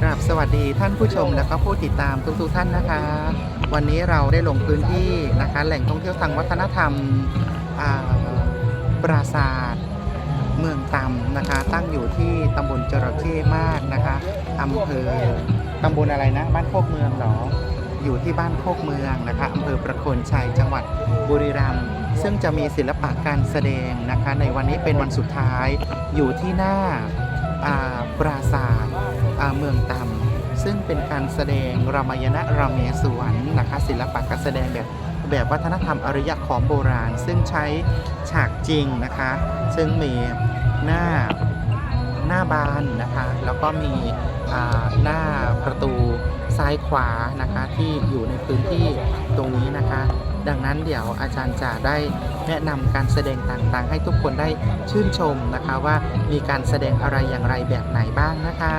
กราบสวัสดีท่านผู้ชมและก็ผู้ติดตามทุกๆท่านนะคะ วันนี้เราได้ลงพื้นที่นะคะแหล่งท่องเที่ยวทางวัฒนธรรมปราสาทเมืองตำนะคะ ตั้งอยู่ที่ตำบลจระเข้มากนะคะอำเภอตำบลอะไรนะ บ้านโคกเมืองหรออยู่ที่บ้านโคกเมืองนะคะอำเภอประโคนชัยจังหวัดบุรีรัมย์ซึ่งจะมีศิลปะการแสดงนะคะ ในวันนี้เป็นวันสุดท้ายอยู่ที่หน้าปราสาท เมืองตำซึ่งเป็นการแสดงรามยณะรามเมศวรนะคะศิลปะการแสดงแบบแบบวัฒนธรรมอารยะของโบราณ ซึ่งใช้ฉากจริงนะคะ ซึ่งมีหน้าหน้าบานนะคะ แล้วก็มีอ่าหน้าประตูซ้ายขวานะคะที่อยู่ในพื้นที่ตรงนี้นะคะ ดังนั้นเดี๋ยวอาจารย์จะได้แนะนำการแสดงต่างๆ ให้ทุกคนได้ชื่นชมนะคะว่ามีการแสดงอะไรอย่างไรแบบไหนบ้างนะคะ